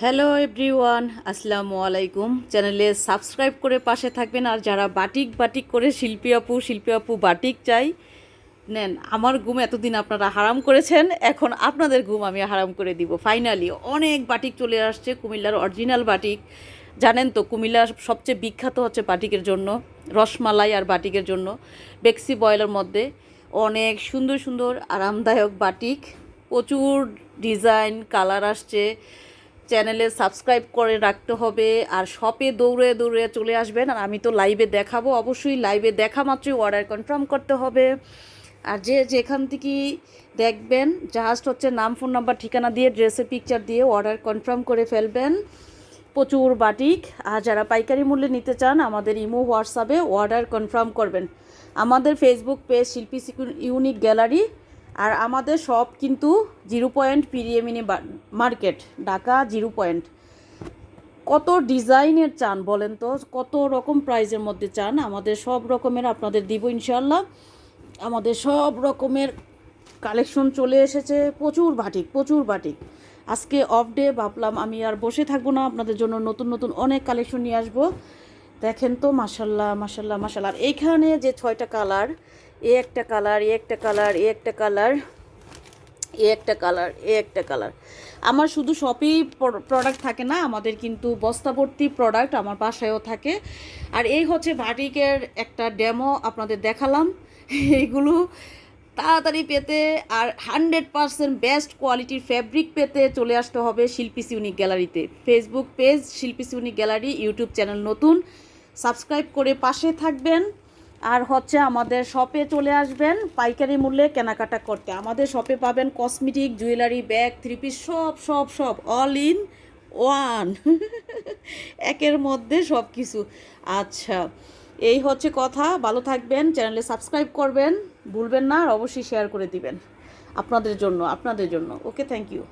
Hello everyone আসসালামু আলাইকুম চ্যানেলে সাবস্ক্রাইব করে পাশে থাকবেন আর যারা বাটিক বাটিক করে শিল্পী আপু শিল্পী আপু বাটিক চাই, নেন, আমার ঘুম এতদিন আপনারা হারাম করেছেন, এখন আপনাদের ঘুম আমি হারাম করে দিব। ফাইনালি অনেক বাটিক চলে আসছে, কুমিল্লার অরিজিনাল বাটিক। জানেন তো কুমিল্লার সবচেয়ে বিখ্যাত হচ্ছে বাটিকের জন্য, রসমালাই আর বাটিকের জন্য বেক্সি বয়েলের মধ্যে। অনেক সুন্দর সুন্দর আরামদায়ক বাটিক, প্রচুর ডিজাইন কালার আসছে। চ্যানেলে সাবস্ক্রাইব করে রাখতে হবে আর শপে দৌড়ে দৌড়ে চলে আসবেন আর আমি তো লাইভে দেখাবো। অবশ্যই লাইভে দেখা মাত্রই অর্ডার কনফার্ম করতে হবে। আর যে যেখান থেকে দেখবেন জাস্ট হচ্ছে নাম ফোন নাম্বার ঠিকানা দিয়ে ড্রেসের পিকচার দিয়ে অর্ডার কনফার্ম করে ফেলবেন। প্রচুর বাটিক আর যারা পাইকারি মূল্যে নিতে চান, আমাদের ইমো, হোয়াটসঅ্যাপে অর্ডার কনফার্ম করবেন। আমাদের Facebook page Shilpi unique gallery আর আমাদের সব কিন্তু জিরো পয়েন্ট পিরিএমিনি মার্কেট, ঢাকা জিরো পয়েন্ট। কত ডিজাইনের চান বলেন তো? কত রকম প্রাইজের মধ্যে চান? আমাদের সব রকমের আপনাদের দিব ইনশাল্লাহ আমাদের সব রকমের কালেকশন চলে এসেছে। প্রচুর বাটিক প্রচুর বাটিক। আজকে অফ ডে ভাবলাম আমি আর বসে থাকব না। আপনাদের জন্য নতুন নতুন অনেক কালেকশন নিয়ে আসব। দেখেন তো মাসাল্লাহ মাসাল্লাহ মাসাল্লাহ আর এইখানে যে ছয়টা কালার একটা কালার একটা কালার একটা কালার এ একটা কালার একটা কালার। আমার শুধু শপেই প্রোডাক্ট থাকে না, আমাদের কিন্তু বস্তাভর্তি প্রোডাক্ট আমার বাসায়ও থাকে। আর এই হচ্ছে ভাটিকের একটা ডেমো আপনাদের দেখালাম। এইগুলো তাড়াতাড়ি পেতে আর হান্ড্রেড পারসেন্ট বেস্ট কোয়ালিটির ফ্যাব্রিক পেতে চলে আসতে হবে শিল্পীস ইউনিক গ্যালারিতে। Facebook page Shilpi's unique gallery YouTube channel নতুন। সাবস্ক্রাইব করে পাশে থাকবেন। আর হচ্ছে আমাদের শপে চলে আসবেন, পাইকারি মূল্যে কেনাকাটা করতে। আমাদের শপে পাবেন cosmetic jewellery bag three piece সব সব সব অল ইন ওয়ান একের মধ্যে সব কিছু আচ্ছা এই হচ্ছে কথা। ভালো থাকবেন, চ্যানেলে সাবস্ক্রাইব করবেন। ভুলবেন না আর অবশ্যই শেয়ার করে দিবেন। আপনাদের জন্য আপনাদের জন্য। Okay thank you